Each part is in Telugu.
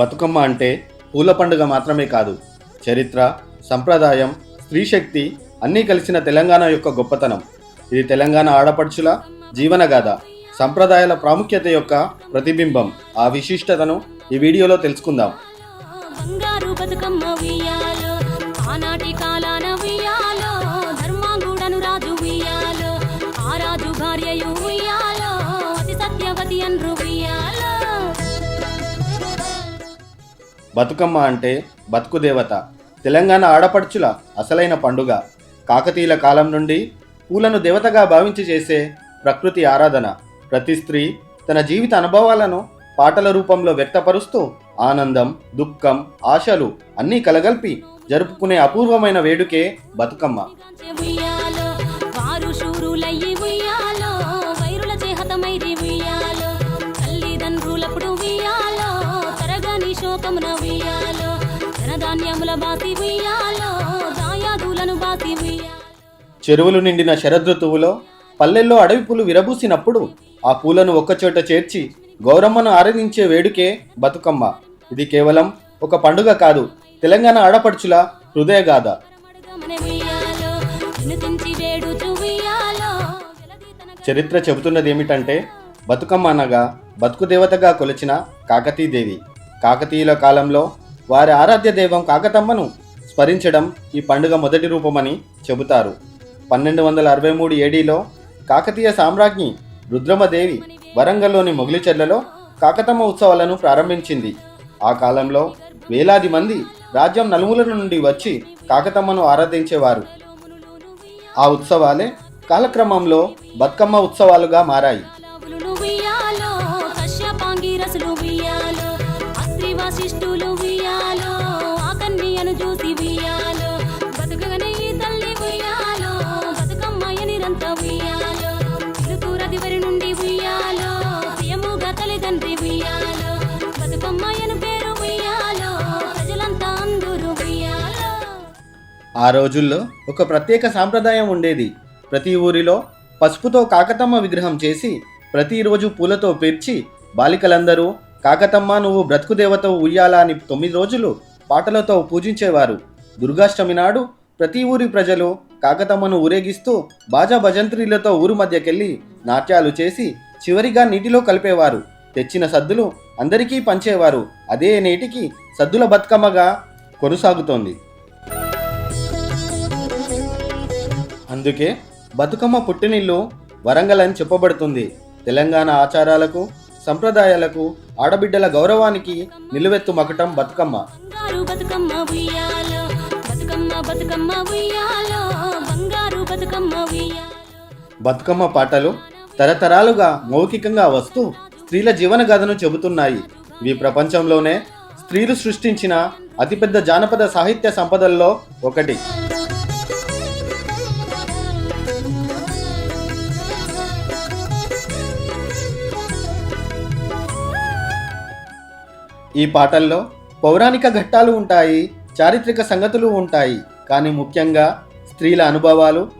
బతుకమ్మ అంటే పూల పండుగ మాత్రమే కాదు చరిత్ర సంప్రదాయం స్త్రీ శక్తి అన్నీ కలిసిన తెలంగాణ యొక్క గొప్పతనం. ఇది తెలంగాణ ఆడపడుచుల జీవనగాథ సంప్రదాయాల ప్రాముఖ్యత యొక్క ప్రతిబింబం. ఆ విశిష్టతను ఈ వీడియోలో తెలుసుకుందాం. రాజు భార్యయు సత్యవతి బతుకమ్మ అంటే బతుకు దేవత. తెలంగాణ ఆడపడుచుల అసలైన పండుగ. కాకతీయుల కాలం నుండి పూలను దేవతగా భావించి చేసే ప్రకృతి ఆరాధన. ప్రతి స్త్రీ తన జీవిత అనుభవాలను పాటల రూపంలో వ్యక్తపరుస్తూ ఆనందం దుఃఖం ఆశలు అన్నీ కలగల్పి జరుపుకునే అపూర్వమైన వేడుకే బతుకమ్మ. శోకమున ఉయ్యాలో ధనధాన్యముల బాసి ఉయ్యాలో దాయాదులను బాసి చెరువులు నిండిన శరదృతువులో పల్లెల్లో అడవి పూలు విరబూసినప్పుడు ఆ పూలను ఒక్కచోట చేర్చి గౌరమ్మను ఆరాధించే వేడుకే బతుకమ్మ. ఇది కేవలం ఒక పండుగ కాదు తెలంగాణ ఆడపడుచుల హృదయగాథ. చరిత్ర చెబుతున్నది ఏమిటంటే బతుకమ్మ అనగా బతుకు దేవతగా కొలిచిన కాకతీదేవి. కాకతీయుల కాలంలో వారి ఆరాధ్య దైవం కాకతమ్మను స్మరించడం ఈ పండుగ మొదటి రూపమని చెబుతారు. పన్నెండు వందల అరవై మూడు ఏడీలో కాకతీయ సామ్రాజ్ఞి రుద్రమదేవి వరంగల్లోని మొగిలిచెర్లలో కాకతమ్మ ఉత్సవాలను ప్రారంభించింది. ఆ కాలంలో వేలాది మంది రాజ్యం నలుముల నుండి వచ్చి కాకతమ్మను ఆరాధించేవారు. ఆ ఉత్సవాలే కాలక్రమంలో బతుకమ్మ ఉత్సవాలుగా మారాయి. బతుకమ్మయ్య ఉయ్యాలో. తిరుతూరది వరి నుండి ఉయ్యాలో. ప్రియముగా తల్లిదండ్రి ఉయ్యాలో. బతుకమ్మయ్యను పేరు ఉయ్యాలో. ప్రజలంతా అందరూ ఉయ్యాలో. ఆ రోజుల్లో ఒక ప్రత్యేక సాంప్రదాయం ఉండేది. ప్రతి ఊరిలో పసుపుతో కాకతమ్మ విగ్రహం చేసి ప్రతిరోజు పూలతో పేర్చి బాలికలందరూ కాకతమ్మ నువ్వు బ్రతుకు దేవత ఉయ్యాలా అని తొమ్మిది రోజులు పాటలతో పూజించేవారు. దుర్గాష్టమి నాడు ప్రతి ఊరి ప్రజలు కాకతమ్మను ఊరేగిస్తూ బాజా భజంత్రీలతో ఊరు మధ్యకెళ్ళి నాట్యాలు చేసి చివరిగా నీటిలో కలిపేవారు. తెచ్చిన సద్దులు అందరికీ పంచేవారు. అదే నేటికి సద్దుల బతుకమ్మగా కొనసాగుతోంది. అందుకే బతుకమ్మ పుట్టినిల్లు వరంగల్ అని చెప్పబడుతుంది. తెలంగాణ ఆచారాలకు సంప్రదాయాలకు ఆడబిడ్డల గౌరవానికి నిలువెత్తు మకటం బతుకమ్మ. బతుకమ్మ ఉయ్యాలో బతుకమ్మ బతుకమ్మ పాటలు తరతరాలుగా మౌఖికంగా వస్తూ స్త్రీల జీవన గాథను చెబుతున్నాయి. ఈ ప్రపంచంలోనే స్త్రీలు సృష్టించిన అతిపెద్ద జానపద సాహిత్య సంపదల్లో ఒకటి. ఈ పాటల్లో పౌరాణిక ఘట్టాలు ఉంటాయి చారిత్రక సంగతులు ఉంటాయి. కానీ ముఖ్యంగా స్త్రీల అనుభవాలు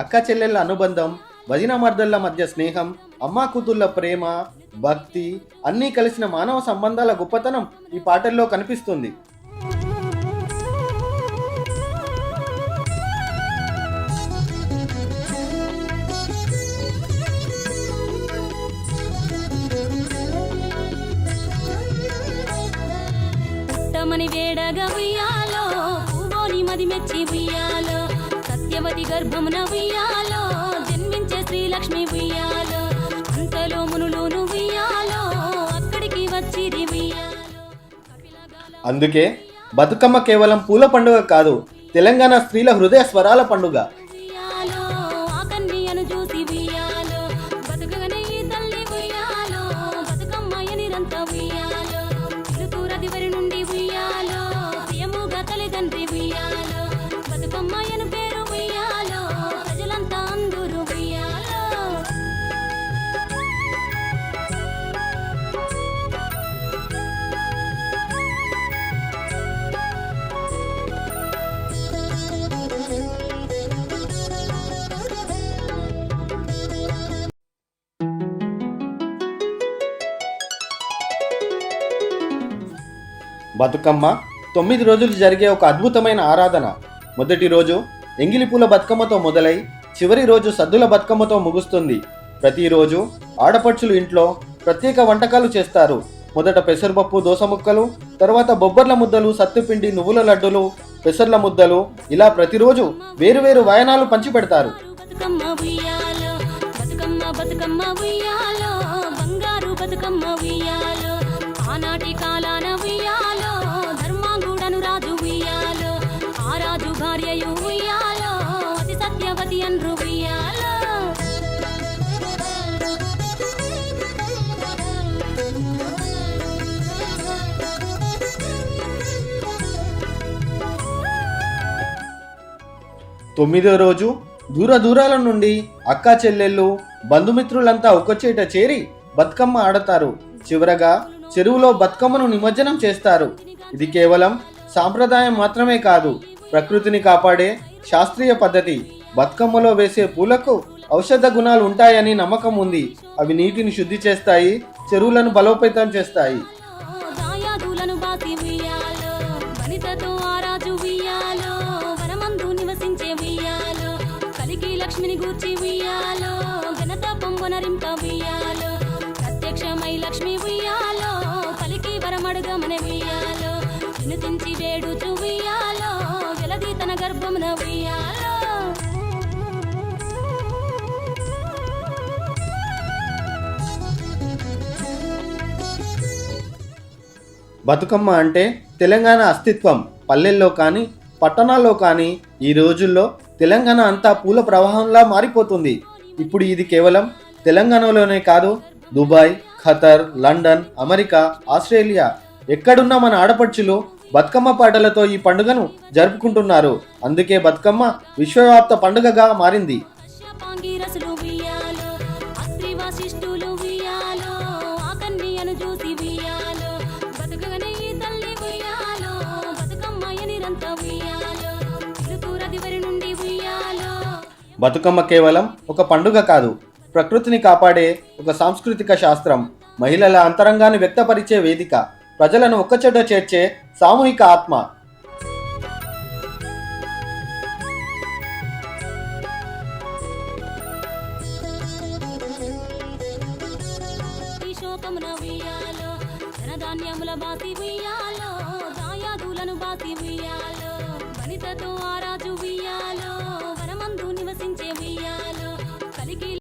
అక్క చెల్లెళ్ళ అనుబంధం వదిన మర్దళ్ళ మధ్య స్నేహం అమ్మా కూతుళ్ళ ప్రేమ భక్తి అన్నీ కలిసిన మానవ సంబంధాల గొప్పతనం ఈ పాటల్లో కనిపిస్తుంది. వేడగా ఉయ్యాలో మది మెచ్చి ఉయ్యాలో సత్యవతి గర్భమున ఉయ్యాలో జన్మించే శ్రీలక్ష్మి ఉయ్యాలో అంతలో మునులోను ఉయ్యాలో అక్కడికి వచ్చి అందుకే బతుకమ్మ కేవలం పూల పండుగ కాదు తెలంగాణ స్త్రీల హృదయ స్వరాల పండుగ. ఉయ్యాలో బతుకమ్మ. తొమ్మిది రోజులు జరిగే ఒక అద్భుతమైన ఆరాధన. మొదటి రోజు ఎంగిలిపూల బతుకమ్మతో మొదలై చివరి రోజు సద్దుల బతుకమ్మతో ముగుస్తుంది. ప్రతిరోజు ఆడపడుచులు ఇంట్లో ప్రత్యేక వంటకాలు చేస్తారు. మొదట పెసరపప్పు దోస ముక్కలు తర్వాత బొబ్బర్ల ముద్దలు సత్తుపిండి నువ్వుల లడ్డులు పెసర్ల ముద్దలు ఇలా ప్రతిరోజు వేరువేరు వాయనాలు పంచిపెడతారు బతుకమ్మ తొమ్మిదో రోజు దూర దూరాల నుండి అక్క చెల్లెళ్ళు బంధుమిత్రులంతా ఒకచేట చేరి బతుకమ్మ ఆడతారు. చివరగా చెరువులో బతుకమ్మను నిమజ్జనం చేస్తారు. ఇది కేవలం సాంప్రదాయం మాత్రమే కాదు ప్రకృతిని కాపాడే శాస్త్రీయ పద్ధతి. బతుకమ్మలో వేసే పూలకు ఔషధ గుణాలు ఉంటాయని నమ్మకం ఉంది. అవి నీటిని శుద్ధి చేస్తాయి చెరువులను బలోపేతం చేస్తాయి. దాయాదులను బాసి ఉయ్యాలో వనితతో ఆ రాజు ఉయ్యాలో నివసించే ఉయ్యాలో కలికి లక్ష్మిని గూర్చి ఉయ్యాలో ఘనత పొంగొనరింప ఉయ్యాలో ప్రత్యక్షమై లక్ష్మి ఉయ్యాలో కలికి వరమడుగమని ఉయ్యాలో వినుతించి వేడుచు ఉయ్యాలో వెలది తన గర్భమున ఉయ్యాలో. బతుకమ్మ అంటే తెలంగాణ అస్తిత్వం. పల్లెల్లో కానీ పట్టణాల్లో కానీ ఈ రోజుల్లో తెలంగాణ అంతా పూల ప్రవాహంలా మారిపోతుంది. ఇప్పుడు ఇది కేవలం తెలంగాణలోనే కాదు Dubai Qatar London America Australia. ఎక్కడున్న మన ఆడపడుచులు బతుకమ్మ పాటలతో ఈ పండుగను జరుపుకుంటున్నారు. అందుకే బతుకమ్మ విశ్వవ్యాప్త పండుగగా మారింది. బతుకమ్మ కేవలం ఒక పండుగ కాదు. ప్రకృతిని కాపాడే ఒక సాంస్కృతిక శాస్త్రం మహిళల అంతరంగాన్ని వ్యక్తపరిచే వేదిక ప్రజలను ఒక్కచెడ్డ చేర్చే సామూహిక ఆత్మ. ధాన్యముల బాసి ఉయ్యాలో దాయాదులను బాసి ఉయ్యాలో వనితతో ఆరాధ